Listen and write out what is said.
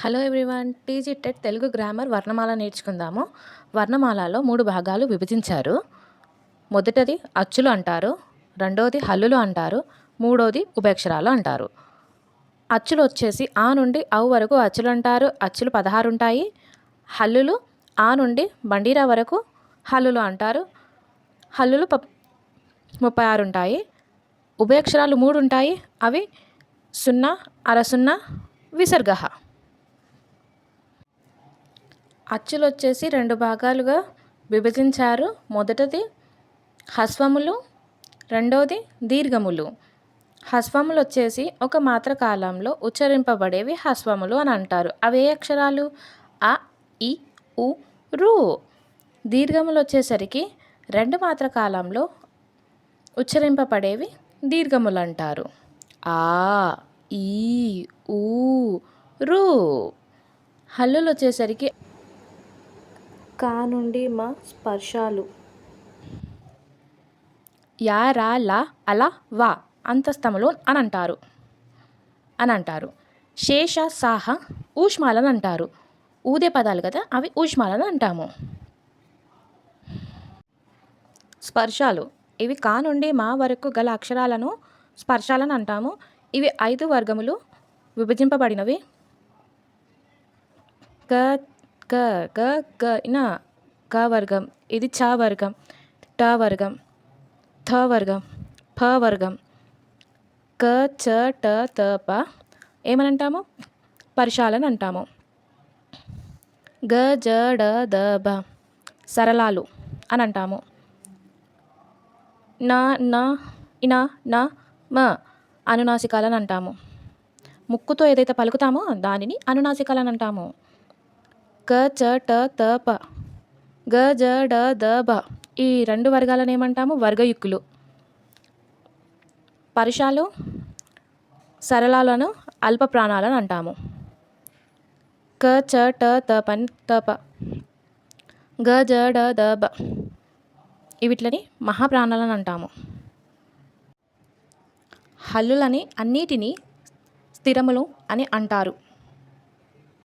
Hello everyone TG TET Telugu grammar వర్ణమాల నేర్చుకుందాము. వర్ణమాలలో మూడు భాగాలు విభజించారు. మొదటిది అచ్చులు అంటారు రెండవది హల్లులు అంటారు మూడవది ఉభయక్షరాలు అంటారు. అచ్చులు వచ్చేసి ఆ నుండి అవు వరకు అచ్చులు అంటారు అచ్చులు పదహారు ఉంటాయి. హల్లులు ఆ నుండి బండీరా వరకు హల్లులు అంటారు హల్లులు ప ముప్పై ఆరు ఉంటాయి. ఉభయక్షరాలు మూడు ఉంటాయి అవి సున్నా అర సున్నా విసర్గ అచ్చులు వచ్చేసి రెండు భాగాలుగా విభజించారు. మొదటిది హస్వములు రెండవది దీర్ఘములు. హస్వములు వచ్చేసి ఒక మాత్ర కాలంలో ఉచ్చరింపబడేవి హస్వములు అని అంటారు. అవి ఏ అక్షరాలు? అ ఇ ఉ రు. దీర్ఘములు వచ్చేసరికి రెండు మాత్ర కాలంలో ఉచ్చరింపబడేవి దీర్ఘములు అంటారు ఆ ఈ ఊ రు. హల్లులు వచ్చేసరికి కా నుండి మా స్పర్శాలు. యా రా లా అలా వా అంతస్తములో అని అంటారు అని అంటారు శేష సాహ ఊష్మాలని అంటారు ఊదే పదాలు కదా అవి ఊష్మాలని అంటాము. స్పర్శాలు. ఇవి కా నుండి మా వరకు గల అక్షరాలను స్పర్శాలని అంటాము. ఇవి ఐదు వర్గములు విభజింపబడినవి. క గ గ గ న గ వర్గం. ఇది చ వర్గం. ట వర్గం. థ వర్గం. ఫ వర్గం. క చ ట త ప. ఏమని అంటాము పరిశాలని అంటాము. గ జ డ ద బ. సరళాలు అని అంటాము న న ఇన న మ అనునాసికాలని అంటాము. ముక్కుతో ఏదైతే పలుకుతామో దానిని అనునాసికాలని అంటాము. క చ ట త ప. గ జ డ ద బ. ఈ రెండు వర్గాలను ఏమంటాము? వర్గయుక్కులు పరుషాలు సరళాలను అల్ప ప్రాణాలను అంటాము. క చ ట త ప త ప. గ జ డ ద బ. ఇవిట్లని మహాప్రాణాలను అంటాము. హల్లులని అన్నిటినీ స్థిరములు అని అంటారు.